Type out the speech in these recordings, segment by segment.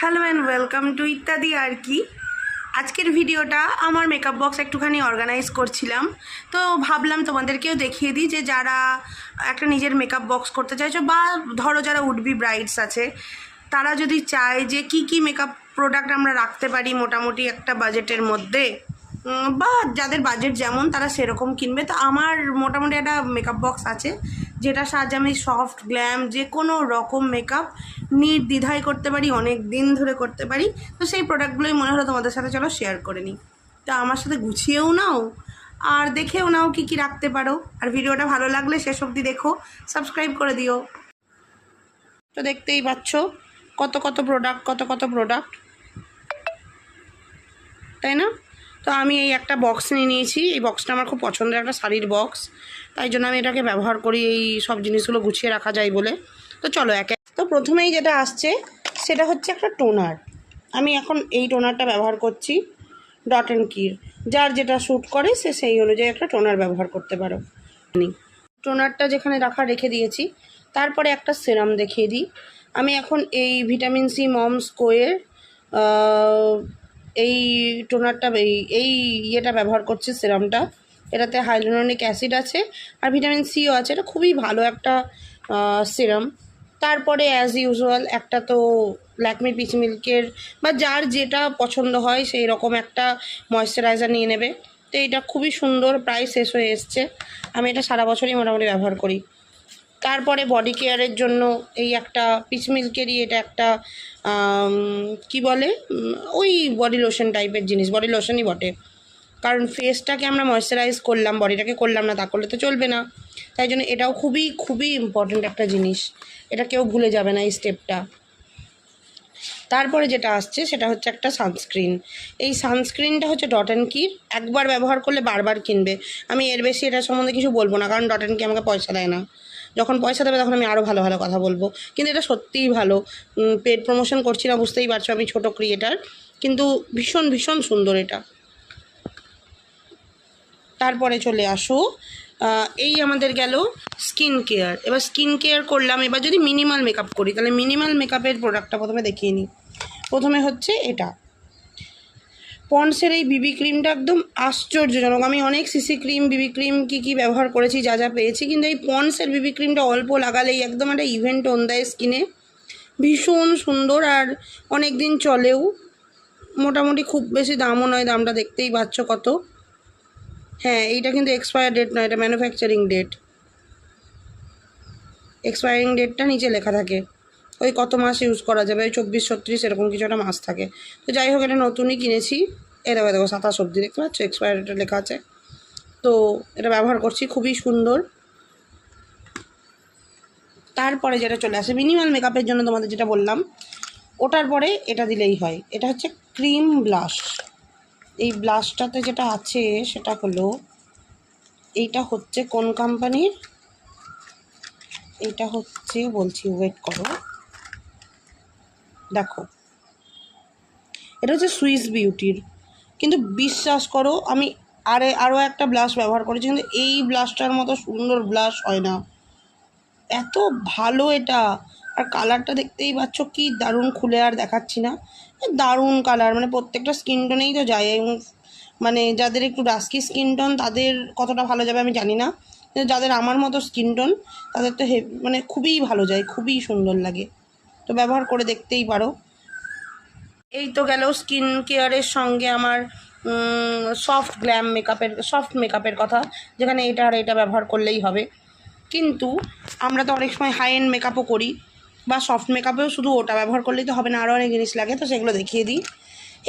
Hello and welcome to ইত্যাদি আর কি। আজকের ভিডিওটা আমার মেকআপ বক্স একটুখানি অর্গানাইজ করছিলাম। তো ভাবলাম তোমাদেরকেও দেখিয়ে দিই যে যারা একটা নিজের মেকআপ বক্স করতে চাইছো বা ধরো যারা উডবি ব্রাইডস আছে, তারা যদি চায় যে কি কি মেকআপ প্রোডাক্ট আমরা রাখতে পারি মোটামুটি একটা বাজেটের মধ্যে বা যাদের বাজেট যেমন তারা সেরকম কিনবে। তো আমার মোটামুটি একটা মেকআপ বক্স আছে। যেটা সাহায্যে আমি সফট গ্ল্যাম যে কোনো রকম মেকআপ নির্দ্বিধায় করতে পারি, অনেক দিন ধরে করতে পারি। তো সেই প্রোডাক্টগুলোই মনে হলো তোমাদের সাথে চলো শেয়ার করে নিই। তা আমার সাথে গুছিয়েও নাও, আর দেখেও নাও কি কি রাখতে পারো। আর ভিডিওটা ভালো লাগলে শেষ অবধি দেখো সাবস্ক্রাইব করে দিও। তো দেখতেই পাচ্ছ, কত কত প্রোডাক্ট কত কত প্রোডাক্ট তাই না? তো আমি এই একটা বক্স নিয়ে নিয়েছি। এই বক্সটা আমার খুব পছন্দের একটা শাড়ির বক্স তাই জন্য আমি এটাকে ব্যবহার করি, এই সব জিনিসগুলো গুছিয়ে রাখা যায় বলে। তো চলো একে। তো প্রথমেই যেটা আসছে, সেটা হচ্ছে একটা টোনার। আমি এখন এই টোনারটা ব্যবহার করছি ডট অ্যান্ড কির যার যেটা শ্যুট করে, সে সেই অনুযায়ী একটা টোনার ব্যবহার করতে পারো। টোনারটা যেখানে রাখা রেখে দিয়েছি, তারপরে একটা সেরাম দেখিয়ে দিই। আমি এখন এই ভিটামিন সি মমস কোয়ের এই টোনারটা, এই এই ইয়েটা ব্যবহার করছি সিরামটা। এটাতে হাইলোরনিক অ্যাসিড আছে আর ভিটামিন সিও আছে। এটা খুবই ভালো একটা সিরাম। তারপরে অ্যাজ ইউজুয়াল একটা তো ল্যাকমি পিচ মিল্কের বা যার যেটা পছন্দ হয় সেই রকম একটা ময়শ্চারাইজার নিয়ে নেবে। তো এটা খুবই সুন্দর প্রায় শেষ হয়ে এসছে। আমি এটা সারা বছরই মোটামুটি ব্যবহার করি। তারপরে বডি কেয়ারের জন্য এই একটা পিচ মিল্কেরই এটা একটা কি বলে? ওই বডি লোশন টাইপের জিনিস বডি লোশনই বটে। কারণ ফেসটাকে আমরা ময়শ্চারাইজ করলাম বডিটাকে করলাম না, তা করলে তো চলবে না। তাই জন্য এটাও খুবই খুবই ইম্পর্ট্যান্ট একটা জিনিস। এটা কেউ ভুলে যাবে না এই স্টেপটা তারপরে যেটা আসছে, সেটা হচ্ছে একটা সানস্ক্রিন এই সানস্ক্রিনটা হচ্ছে ডট অ্যান্ড কির একবার ব্যবহার করলে বারবার কিনবে। আমি এর বেশি এটা সম্বন্ধে কিছু বলব না, কারণ ডট অ্যান্ড কি আমাকে পয়সা দেয় না। যখন পয়সা দেবে তখন আমি আরও ভালো ভালো কথা বলব। কিন্তু এটা সত্যিই ভালো। পেড প্রমোশন করছি না, বুঝতেই পারছ আমি ছোট ক্রিয়েটার কিন্তু ভীষণ ভীষণ সুন্দর এটা। তারপরে চলে আসো। এই আমাদের গেল স্কিন কেয়ার এবার স্কিন কেয়ার করলাম, এবার যদি মিনিমাল মেকআপ করি, তাহলে মিনিমাল মেকআপের প্রোডাক্টটা প্রথমে দেখিয়ে নিই। প্রথমে হচ্ছে এটা। পন্ডসের এই বিবি ক্রিমটা একদম আশ্চর্যজনক। আমি অনেক সিসি ক্রিম বিবি ক্রিম কী কী ব্যবহার করেছি, যা যা পেয়েছি, কিন্তু এই পন্ডসের বিবি ক্রিমটা অল্প লাগালেই একদম একটা ইভেন্ট অন দেয় স্কিনে ভীষণ সুন্দর আর অনেক দিন চলেও মোটামুটি খুব বেশি দামও নয়, দামটা দেখতেই পাচ্ছ কত। হ্যাঁ এইটা কিন্তু এক্সপায়ার ডেট নয়, এটা ম্যানুফ্যাকচারিং ডেট এক্সপায়ারিং ডেটটা নিচে লেখা থাকে। ওই কত মাস ইউজ করা যাবে? ওই চব্বিশ, ছত্রিশ এরকম কিছু একটা মাস থাকে। তো যাই হোক, এটা নতুনই কিনেছি। এটা দেখো সাতাশ অব্দি দেখতে পাচ্ছ? এক্সপায়ার ডেটে লেখা আছে। তো এটা ব্যবহার করছি, খুবই সুন্দর। তারপরে যেটা চলে আসে মিনিমাল মেকআপের জন্য তোমাদের যেটা বললাম, ওটার পরে এটা দিলেই হয়। এটা হচ্ছে ক্রিম ব্লাশ এই ব্লাশটাতে যেটা আছে, সেটা হলো, এইটা হচ্ছে কোন কোম্পানির এইটা হচ্ছে, বলছি ওয়েট করো। দেখো, এটা হচ্ছে সুইস বিউটির কিন্তু বিশ্বাস করো, আমি আরে আরও একটা ব্লাশ ব্যবহার করেছি, কিন্তু এই ব্লাশটার মতো সুন্দর ব্লাশ হয় না। এত ভালো এটা। আর কালারটা দেখতেই পাচ্ছ, কি দারুণ খুলে আর দেখাচ্ছি না। দারুণ কালার মানে প্রত্যেকটা স্কিন টোনেই তো যায়। এবং মানে যাদের একটু ডাস্কি স্কিন টোন তাদের কতটা ভালো যাবে আমি জানি না। যাদের আমার মতো স্কিন টোন তাদের তো মানে খুবই ভালো যায়, খুবই সুন্দর লাগে। তো ব্যবহার করে দেখতেই পারো। এই তো গেল স্কিন কেয়ারের সঙ্গে আমার সফট গ্ল্যাম মেকআপের সফট মেকআপের কথা, যেখানে এটা আর এটা ব্যবহার করলেই হবে। কিন্তু আমরা তো অনেক সময় হাই এন্ড মেকআপও করি, বা সফট মেকআপেও শুধু ওটা ব্যবহার করলেই তো হবে না আরও অনেক জিনিস লাগে, তো সেগুলো দেখিয়ে দিই।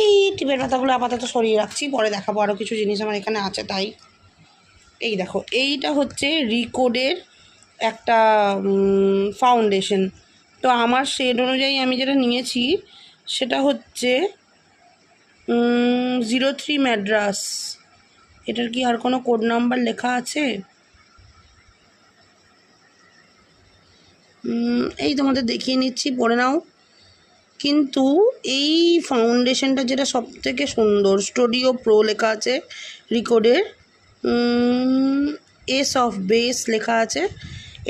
এই টিপের পাতাগুলো আপাতত সরিয়ে রাখছি, পরে দেখাবো আরও কিছু জিনিস আমার এখানে আছে তাই। এই দেখো, এইটা হচ্ছে রিকোডের একটা ফাউন্ডেশন তো আমার শেড অনুযায়ী আমি যেটা নিয়েছি, সেটা হচ্ছে জিরো থ্রি ম্যাড্রাস এটার কি আর কোনো কোড নাম্বার লেখা আছে? এই তোমাদের দেখিয়ে নিচ্ছি, পড়ে নাও। কিন্তু এই ফাউন্ডেশনটা যেটা সব থেকে সুন্দর স্টুডিও প্রো লেখা আছে রিকোডের এস অফ বেস লেখা আছে।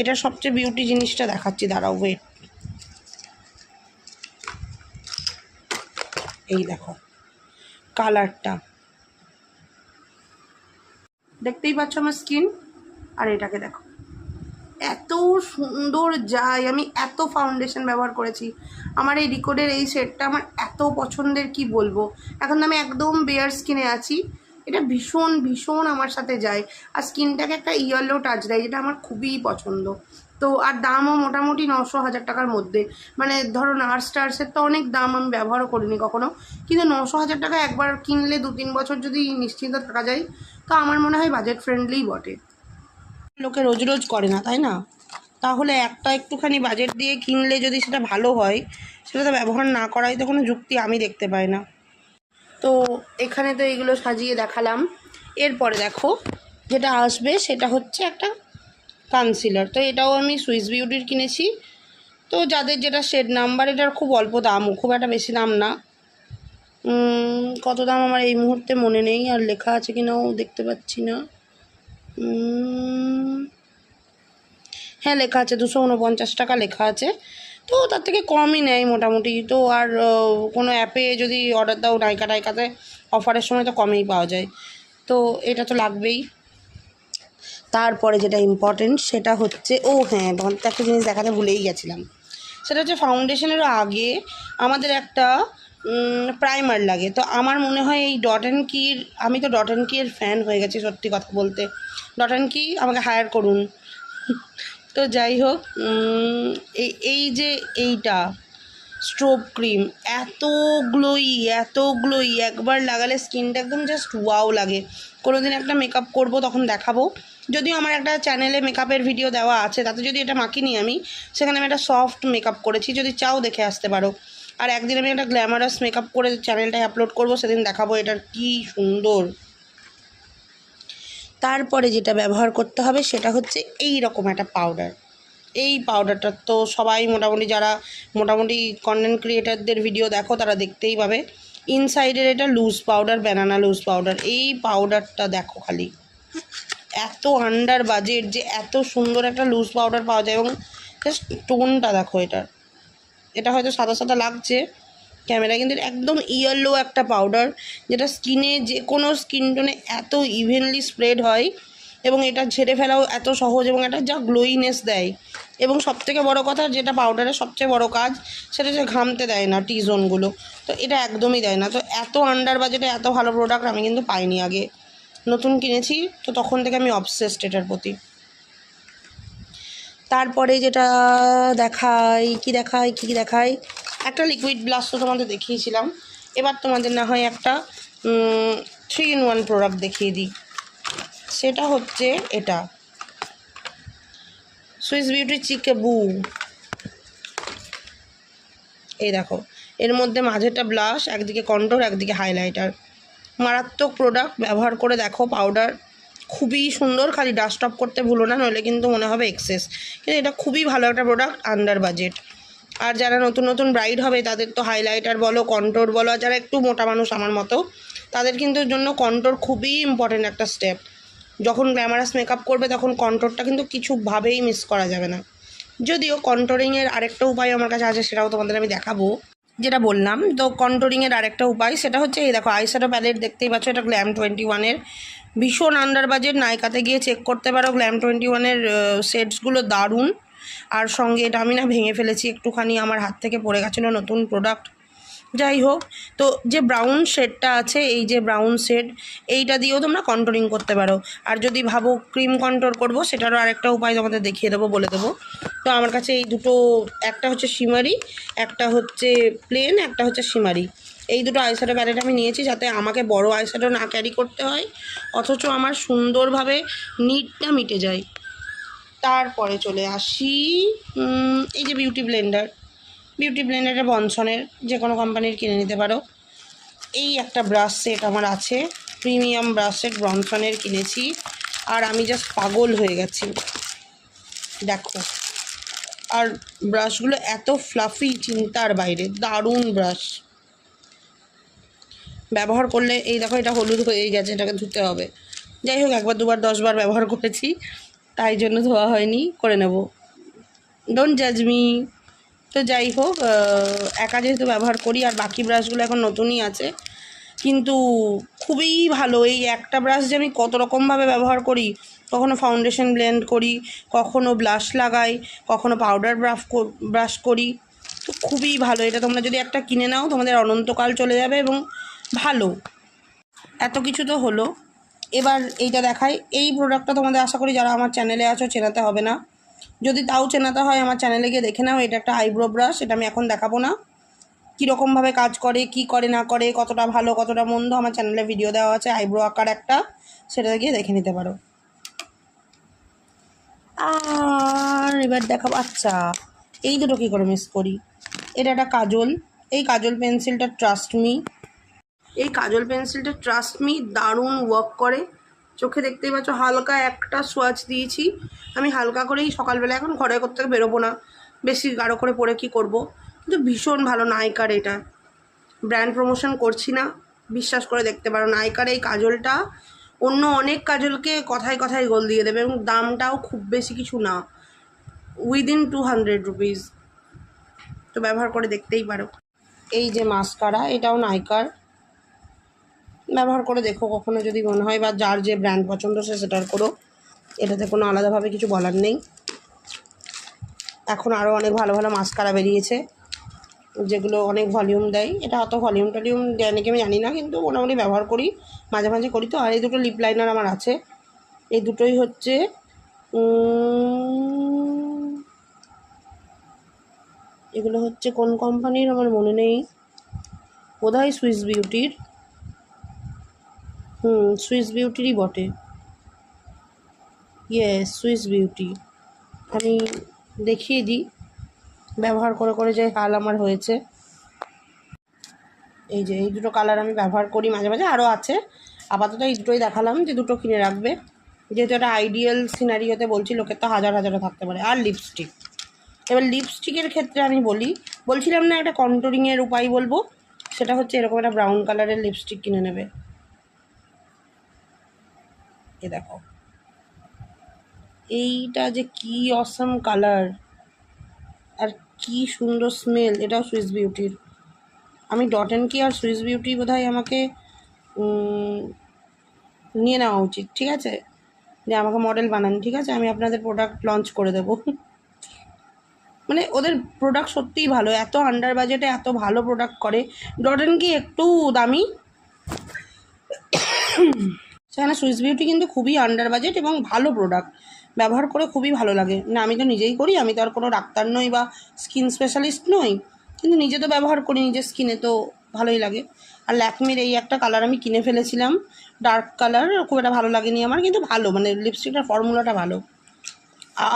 এটা সবচেয়ে বিউটি জিনিসটা দেখাচ্ছি, দাঁড়াও ওয়েট এই দেখো, কালারটা। দেখতেই পাচ্ছ আমার স্কিন? আর এটাকে দেখো। এত সুন্দর যায়, আমি এত ফাউন্ডেশন ব্যবহার করেছি। আমার এই রিকোডের এই সেটটা আমার এত পছন্দের, কি বলব? এখন আমি একদম বেয়ার স্কিনে আছি। এটা ভীষণ ভীষণ আমার সাথে যায়। আর স্কিনটাকে একটা ইয়েলো টাচ দেয়, যেটা আমার খুবই পছন্দ। তো আর দামও মোটামুটি নশো হাজার টাকার মধ্যে। মানে ধরো নার্স টার্সের তো অনেক দাম আমি ব্যবহারও করিনি কখনো। কিন্তু নশো হাজার টাকা একবার কিনলে দু তিন বছর যদি নিশ্চিন্ত থাকা যায়, তো আমার মনে হয় বাজেট ফ্রেন্ডলিই বটে। লোকে রোজ রোজ করে না, তাই না? তাহলে একটা একটুখানি বাজেট দিয়ে কিনলে যদি সেটা ভালো হয়, সেটা তো ব্যবহার না করাই তো কোনো যুক্তি আমি দেখতে পাই না। তো এখানে তো এগুলো সাজিয়ে দেখালাম। এরপরে দেখো, যেটা আসবে সেটা হচ্ছে একটা কনসিলার তো এটাও আমি সুইস বিউটির কিনেছি। তো যাদের যেটা শেড নাম্বার এটার খুব অল্প দামও, খুব একটা বেশি দাম না। কত দাম আমার এই মুহূর্তে মনে নেই, আর লেখা আছে কি কিনাও দেখতে পাচ্ছি না। হ্যাঁ লেখা আছে, দুশো উনপঞ্চাশ টাকা লেখা আছে। তো তার থেকে কমই নেয় মোটামুটি। তো আর কোনো অ্যাপে যদি অর্ডার দাও নাইকা টাইকাতে অফারের সময় তো কমেই পাওয়া যায়। তো এটা তো লাগবেই। তারপরে যেটা ইম্পর্টেন্ট সেটা হচ্ছে, ও হ্যাঁ তোমাদের একটা জিনিস দেখাতে ভুলেই গেছিলাম। সেটা হচ্ছে ফাউন্ডেশনেরও আগে আমাদের একটা প্রাইমার লাগে। তো আমার মনে হয় এই ডট অ্যান্ড কির আমি তো ডট অ্যান্ড কির ফ্যান হয়ে গেছি সত্যি কথা বলতে। ডট অ্যান্ড কি আমাকে হায়ার করুন। তো যাই হোক এই এই যে এইটা স্ট্রোব ক্রিম এত গ্লোই এত গ্লোই একবার লাগালে স্কিনটা একদম জাস্ট ওয়াও লাগে। কোনো দিন একটা মেকআপ করব, তখন দেখাবো। যদিও আমার একটা চ্যানেলে মেকআপের ভিডিও দেওয়া আছে, তাতে যদি এটা মাখিনি আমি, সেখানে আমি একটা সফট মেকআপ করেছি, যদি চাও দেখে আসতে পারো। আর একদিন আমি একটা গ্ল্যামারাস মেকআপ করে চ্যানেলটায় আপলোড করব, সেদিন দেখাবো এটার কি সুন্দর। তারপরে যেটা ব্যবহার করতে হবে, সেটা হচ্ছে এই রকম একটা পাউডার এই পাউডারটা তো সবাই মোটামুটি যারা মোটামুটি কন্টেন্ট ক্রিয়েটারদের ভিডিও দেখো, তারা দেখতেই পাবে। ইনসাইডের এটা loose powder banana loose powder এই পাউডারটা দেখো খালি। এত আন্ডার বাজেট যে এত সুন্দর একটা লুজ পাউডার পাওয়া যায় এবং জাস্ট টোনটা দেখো এটার। এটা হয়তো সাদা সাদা লাগছে। ক্যামেরা কিন্তু একদম ইয়েলো একটা পাউডার যেটা স্কিনে যে কোনো স্কিন টোনে এত ইভেনলি স্প্রেড হয় এবং এটা ঝেড়ে ফেলাও এত সহজ এবং এটা যা গ্লোইনেস দেয়। এবং সবথেকে বড় কথা, যেটা পাউডারের সবচেয়ে বড় কাজ, সেটা যে ঘামতে দেয় না টি জোনগুলো তো এটা একদমই দেয় না। তো এত আন্ডার বাজেটে এত ভালো প্রোডাক্ট আমি কিন্তু পাইনি আগে। নতুন কিনেছি, তো তখন থেকে আমি অবসেসড এটার প্রতি। তারপরে যেটা দেখাই, কি দেখাই কি দেখাই, একটা লিকুইড ব্লাশ তো তোমাদের দেখিয়েছিলাম। এবার তোমাদের না হয় একটা থ্রি ইন ওয়ান প্রোডাক্ট দেখিয়ে দিই। সেটা হচ্ছে এটা। সুইস বিউটি চিকে বু এই দেখো, এর মধ্যে মাঝেটা ব্লাশ একদিকে কন্ট্রোল একদিকে হাইলাইটার মারাত্মক প্রোডাক্ট ব্যবহার করে দেখো পাউডার খুবই সুন্দর, খালি ডাস্ট অফ করতে ভুলো না, নইলে কিন্তু মনে হবে এক্সেস কিন্তু এটা খুবই ভালো একটা প্রোডাক্ট আন্ডার বাজেট আর যারা নতুন নতুন ব্রাইড হবে, তাদের তো হাইলাইটার বলো কন্ট্রোর বলো, আর যারা একটু মোটা মানুষ আমার মতো, তাদের কিন্তু জন্য কন্ট্রোর খুবই ইম্পর্টেন্ট একটা স্টেপ যখন গ্ল্যামারাস মেকআপ করবে, তখন কন্ট্রোরটা কিন্তু কিছুভাবেই মিস করা যাবে না। যদিও কন্ট্রোরিংয়ের আরেকটা উপায় আমার কাছে আছে, সেটাও তোমাদের আমি দেখাবো। যেটা বললাম, তো কন্ট্রোলিংয়ের আরেকটা উপায় সেটা হচ্ছে, এই দেখো আইশ্যাডো প্যালেট দেখতেই পাচ্ছ, এটা গ্ল্যাম টোয়েন্টি ওয়ানের ভীষণ আন্ডার বাজেট নায়িকাতে গিয়ে চেক করতে পারো গ্ল্যাম টোয়েন্টি ওয়ানের সেটসগুলো দারুণ। আর সঙ্গে এটা আমি না ভেঙে ফেলেছি, একটুখানি আমার হাত থেকে পড়ে গেছিল নতুন প্রোডাক্ট যাই হোক তো যে ব্রাউন শেডটা আছে, এই যে ব্রাউন শেড এইটা দিয়েও তোমরা কন্ট্রোলিং করতে পারো। আর যদি ভাবো ক্রিম কন্ট্রোল করব, সেটারও আরেকটা উপায় তোমাদের দেখিয়ে দেবো, বলে দেবো। তো আমার কাছে এই দুটো, একটা হচ্ছে সিমারি একটা হচ্ছে প্লেন একটা হচ্ছে সিমারি এই দুটো আইশ্যাডো প্যালেট আমি নিয়েছি যাতে আমাকে বড় আইশ্যাডো না ক্যারি করতে হয়, অথচ আমার সুন্দরভাবে নিটটা মিটে যায়। তারপরে চলে আসি এই যে বিউটি ব্লেন্ডার বিউটি ব্লেন্ডারটা বনসনের যে কোনো কোম্পানির কিনে নিতে পারো। এই একটা ব্রাশ সেট আমার আছে। প্রিমিয়াম ব্রাশ সেট ব্রনসনের কিনেছি। আর আমি জাস্ট পাগল হয়ে গেছি। দেখো। আর ব্রাশগুলো এত ফ্লাফি চিন্তার বাইরে। দারুণ ব্রাশ ব্যবহার করলে, এই দেখো এটা হলুদ হয়েই গেছে, এটাকে ধুতে হবে। যাই হোক, একবার, দুবার, দশবার ব্যবহার করেছি। তাই জন্য ধোয়া হয়নি, করে নেব। ডোন্ট জাজ মি তো যাই হোক একা যেহেতু ব্যবহার করি আর বাকি ব্রাশগুলো এখন নতুনই আছে, কিন্তু খুবই ভালো। এই একটা ব্রাশ যে আমি কত রকমভাবে ব্যবহার করি, কখনো ফাউন্ডেশন ব্লেন্ড করি, কখনো ব্লাশ লাগাই, কখনো পাউডার ব্রাশ ব্রাশ করি, তো খুবই ভালো। এটা তোমরা যদি একটা কিনে নাও, তোমাদের অনন্তকাল চলে যাবে এবং ভালো। এত কিছু তো হলো। এবার এইটা দেখাই। এই প্রোডাক্টটা তোমাদের আশা করি যারা আমার চ্যানেলে আছো, চেনাতে হবে না। যদি তাও চেনাতে হয় আমার চ্যানেলে গিয়ে দেখে নাও, এটা একটা আইব্রো ব্রাশ এটা আমি এখন দেখাবো না। কীরকমভাবে কাজ করে, কি করে, না করে, কতটা ভালো, কতটা মন্দ, আমার চ্যানেলে ভিডিও দেওয়া আছে আইব্রো আঁকার একটা সেটা গিয়ে দেখে নিতে পারো। আর এবার দেখাবো আচ্ছা এই দুটো কী করে মিস করি? এটা একটা কাজল, এই কাজল পেন্সিলটা ট্রাস্ট মি এই কাজল পেন্সিলটা ট্রাস্ট মি দারুণ ওয়ার্ক করে। চোখে দেখতেই পাচ্ছ, হালকা একটা সোয়াচ দিয়েছি। আমি হালকা করেই সকালবেলা এখন ঘরে করতে বেরোবো না। বেশি গাঢ় করে পরে কি করব? কিন্তু ভীষণ ভালো নাইকার এটা। ব্র্যান্ড প্রমোশন করছি না। বিশ্বাস করে দেখতে পারো নাইকার এই কাজলটা অন্য অনেক কাজলকে কথায় কথায় গোল দিয়ে দেবে এবং দামটাও খুব বেশি কিছু না। উইদিন টু হান্ড্রেড রুপিস তো ব্যবহার করে দেখতেই পারো। এই যে মাস্কারা, এটাও নাইকার ব্যবহার করে, দেখো কখনো যদি মনে হয় বা যার যে ব্র্যান্ড পছন্দ সে সেটার করো। এটাতে কোনো আলাদাভাবে কিছু বলার নেই। এখন আরও অনেক ভালো ভালো মাস্কারা বেরিয়েছে, যেগুলো অনেক ভলিউম দেয়। এটা অত ভলিউম টলিউম দেয় নাকি আমি জানি না, কিন্তু মোটামুটি ব্যবহার করি, মাঝে মাঝে করি তো। আর এই দুটো লিপ লাইনার আমার আছে। এই দুটোই হচ্ছে এগুলো হচ্ছে কোন কোম্পানির আমার মনে নেই। বোধহয় সুইস বিউটির হুম সুইস বিউটিরই বটে। ইয়েস সুইস বিউটি আমি দেখিয়ে দিই। ব্যবহার করে করে যে হাল আমার হয়েছে। এই যে, এই দুটো কালার আমি ব্যবহার করি মাঝে মাঝে। আরও আছে। আপাতত এই দুটোই দেখালাম যে দুটো কিনে রাখবে। যেহেতু একটা আইডিয়াল সিনারিওতে বলছি, লোকের তো হাজার, হাজারও থাকতে পারে। আর লিপস্টিক এবার লিপস্টিকের ক্ষেত্রে আমি বলি, বলছিলাম না একটা কন্ট্রোলিংয়ের উপায় বলব? সেটা হচ্ছে এরকম একটা ব্রাউন কালারের লিপস্টিক কিনে নেবে। এ দেখো। এইটা যে কি অসম কালার আর কি সুন্দর স্মেল এটাও সুইস বিউটির আমি ডট অ্যান্ড কি আর সুইস বিউটি বোধহয় আমাকে নিয়ে নেওয়া উচিত, ঠিক আছে? যে আমাকে মডেল বানান, ঠিক আছে? আমি আপনাদের প্রোডাক্ট লঞ্চ করে দেবো। মানে ওদের প্রোডাক্ট সত্যিই ভালো, এত আন্ডার বাজেটে এত ভালো প্রোডাক্ট করে। ডট অ্যান্ড কি একটু দামি। সেখানে সুইস বিউটি কিন্তু খুবই আন্ডার বাজেট এবং ভালো প্রোডাক্ট ব্যবহার করে খুবই ভালো লাগে। না, আমি তো নিজেই করি, আমি তো আর কোনো ডাক্তার নই বা স্কিন স্পেশালিস্ট নই। কিন্তু নিজে তো ব্যবহার করি, নিজের স্কিনে তো ভালোই লাগে। আর ল্যাকমির এই একটা কালার আমি কিনে ফেলেছিলাম ডার্ক কালার খুব একটা ভালো লাগেনি আমার, কিন্তু ভালো মানে লিপস্টিকটার ফর্মুলাটা ভালো।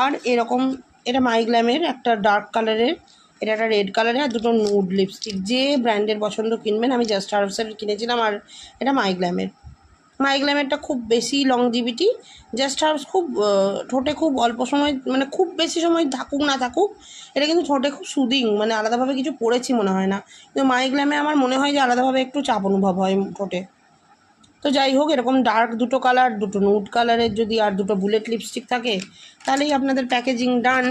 আর এরকম, এটা মাইগ্ল্যামের একটা ডার্ক কালারের এটা একটা রেড কালারের আর দুটো নুড লিপস্টিক যে ব্র্যান্ডের পছন্দ কিনবেন, আমি জাস্ট হার্বসের কিনেছিলাম, আর এটা মাইগ্ল্যামের মাইগ্ল্যামেরটা খুব বেশি লংজিভিটি জাস্ট হার্বস খুব ঠোঁটে খুব অল্প সময় মানে খুব বেশি সময় থাকুক না থাকুক, এটা কিন্তু ঠোঁটে খুব সুদিং মানে আলাদাভাবে কিছু পড়েছি মনে হয় না। কিন্তু মাইগ্ল্যামে আমার মনে হয় যে আলাদাভাবে একটু চাপ অনুভব হয় ঠোঁটে। তো যাই হোক, এরকম ডার্ক দুটো কালার দুটো নুড কালারের যদি আর দুটো বুলেট লিপস্টিক থাকে, তাহলেই আপনাদের প্যাকেজিং ডান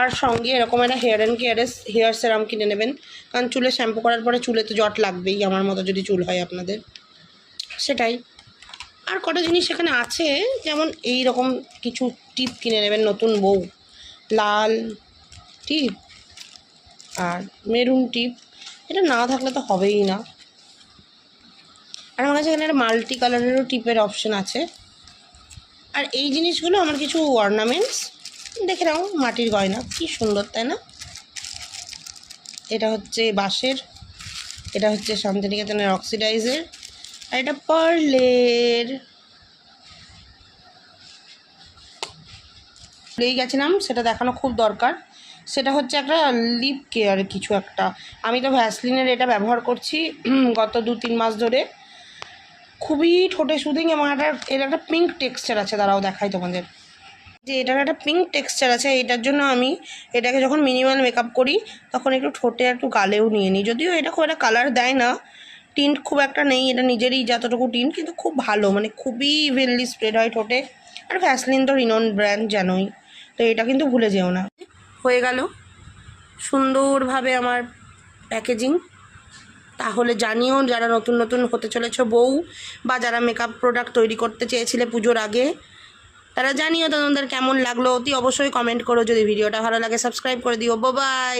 আর সঙ্গে এরকম একটা হেয়ার অ্যান্ড কেয়ারের হেয়ার সেরাম কিনে নেবেন, কারণ চুলে শ্যাম্পু করার পরে চুলে তো জট লাগবেই, আমার মতো যদি চুল হয় আপনাদের। সেটাই। আর কটা জিনিস এখানে আছে, যেমন এই রকম কিছু টিপ কিনে নেবেন, নতুন বউ, লাল টিপ আর মেরুন টিপ, এটা না থাকলে তো হবেই না। আর আমার কাছে এখানে একটা মাল্টি কালারেরও টিপের অপশন আছে। আর এই জিনিসগুলো আমার কিছু অর্নামেন্টস দেখে নাও, মাটির গয়না, কি সুন্দর, তাই না? এটা হচ্ছে বাঁশের, এটা হচ্ছে শান্তিনিকেতনের অক্সিডাইজের আর এটা পার্লের। ভুলেই গেছিলাম, সেটা দেখানো খুব দরকার। সেটা হচ্ছে একটা লিপ কেয়ার কিছু একটা। আমি তো ভ্যাসলিনের এটা ব্যবহার করছি গত দু তিন মাস ধরে। খুবই ঠোঁটে সুদিং এবং একটা, এর একটা পিঙ্ক টেক্সচার আছে, দাঁড়াও দেখাই তোমাদের। যে এটার একটা পিঙ্ক টেক্সচার আছে, এটার জন্য আমি এটাকে যখন মিনিমাল মেকআপ করি, তখন একটু ঠোঁটে একটু গালেও নিয়ে নিই। যদিও এটা খুব একটা কালার দেয় না টিন্ট খুব একটা নেই, এটা নিজেরই যতটুকু টিন্ট কিন্তু খুব ভালো মানে খুবই ভেললি স্প্রেড হয় ঠোঁটে। আর ভ্যাসলিন তো রিনন ব্র্যান্ড জানোই, তো এটা কিন্তু ভুলে যেও না। হয়ে গেল সুন্দরভাবে আমার প্যাকেজিং তাহলে জানিও যারা নতুন নতুন হতে চলেছ বউ, বা যারা মেকআপ প্রোডাক্ট তৈরি করতে চেয়েছিলে পুজোর আগে, তারা জানিও তোমাদের কেমন লাগল। অতি অবশ্যই কমেন্ট করো। যদি ভিডিওটা ভালো লাগে সাবস্ক্রাইব করে দিও। বাই